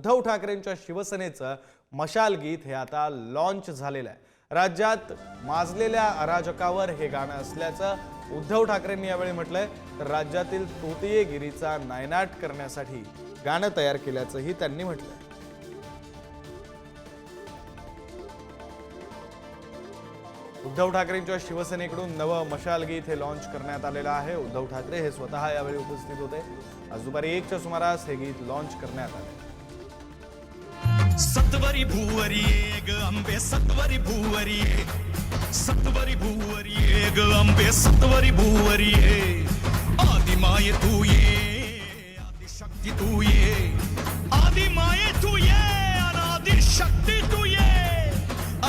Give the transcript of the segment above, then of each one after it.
उद्धव ठाकरेंच्या शिवसेनेचं मशाल गीत हे आता लॉन्च झालेलं आहे. राज्यात माजलेल्या अराजकावर हे गाणं असल्याचं उद्धव ठाकरेंनी यावेळी म्हटलंय. तर राज्यातील तोतियेगिरीचा नायनाट करण्यासाठी गाणं तयार केल्याचंही त्यांनी म्हटलंय. उद्धव ठाकरेंच्या शिवसेनेकडून नवं मशाल गीत हे लॉन्च करण्यात आलेलं आहे. उद्धव ठाकरे हे स्वतः यावेळी उपस्थित होते. आज दुपारी एकच्या सुमारास हे गीत लॉन्च करण्यात आले. सत्वरी भूवरी ये ग अंबे सत्वरी भूवरी ये सत्वरी भूवरी ये ग अंबे सत्वरी भूवरी ये आदिमाये तू ये आदिशक्ती तू ये आदिमाये तू ये अनादि शक्ती तू ये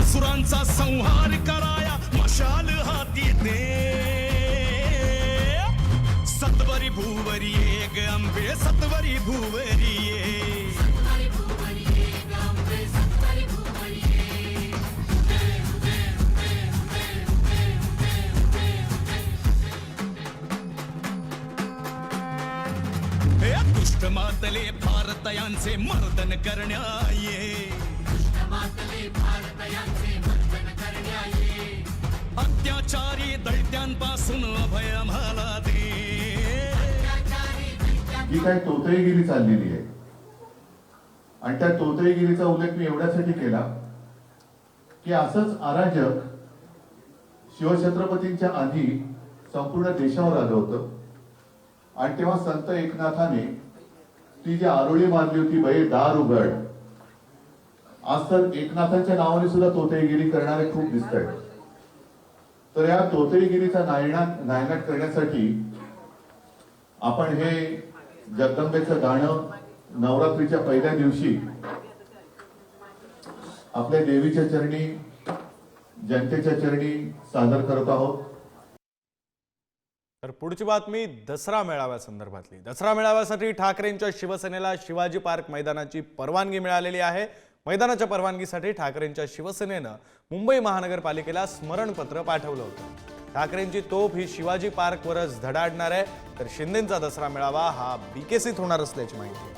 असुरांचा संहार कराया मशाल हाती दे सत्वरी भूवरी ये ग अंबे सत्वरी भूवरी दुष्ट मातले भारतयांचे मर्दन करण्या ये अत्याचारी दैत्यांपासून अभय आम्हाला दे. जी काय तोतईगिरी चाललेली आहे? आणि त्या तोतईगिरीचा उल्लेख मी एवढ्यासाठी केला की असंच अराजक शिवछत्रपतींच्या आधी संपूर्ण देशावर आलं होतं. आणि तेव्हा संत एकनाथाने ती जी आरोळी मारली होती बाई दार उघड. आज तर एकनाथांच्या नावाने सुद्धा तोतेगिरी करणारे खूप दिसत आहेत तर या तोतेगिरीचा नायनाट नायनाट करण्यासाठी आपण हे जगदंबेचं गाणं नवरात्रीच्या पहिल्या दिवशी आपल्या देवीच्या चरणी जनतेच्या चरणी सादर करत आहोत. तर पुढची बातमी दसरा मेळाव्या संदर्भातली. दसरा मेळाव्यासाठी ठाकरेंच्या शिवसेनेला शिवाजी पार्क मैदानाची परवानगी मिळालेली आहे. मैदानाच्या परवानगीसाठी ठाकरेंच्या शिवसेनेनं मुंबई महानगरपालिकेला स्मरणपत्र पाठवलं होतं. ठाकरेंची तोफ ही शिवाजी पार्कवरच धडाडणार आहे. तर शिंदेचा दसरा मेळावा हा बीकेसीत होणार असल्याची माहिती. आहे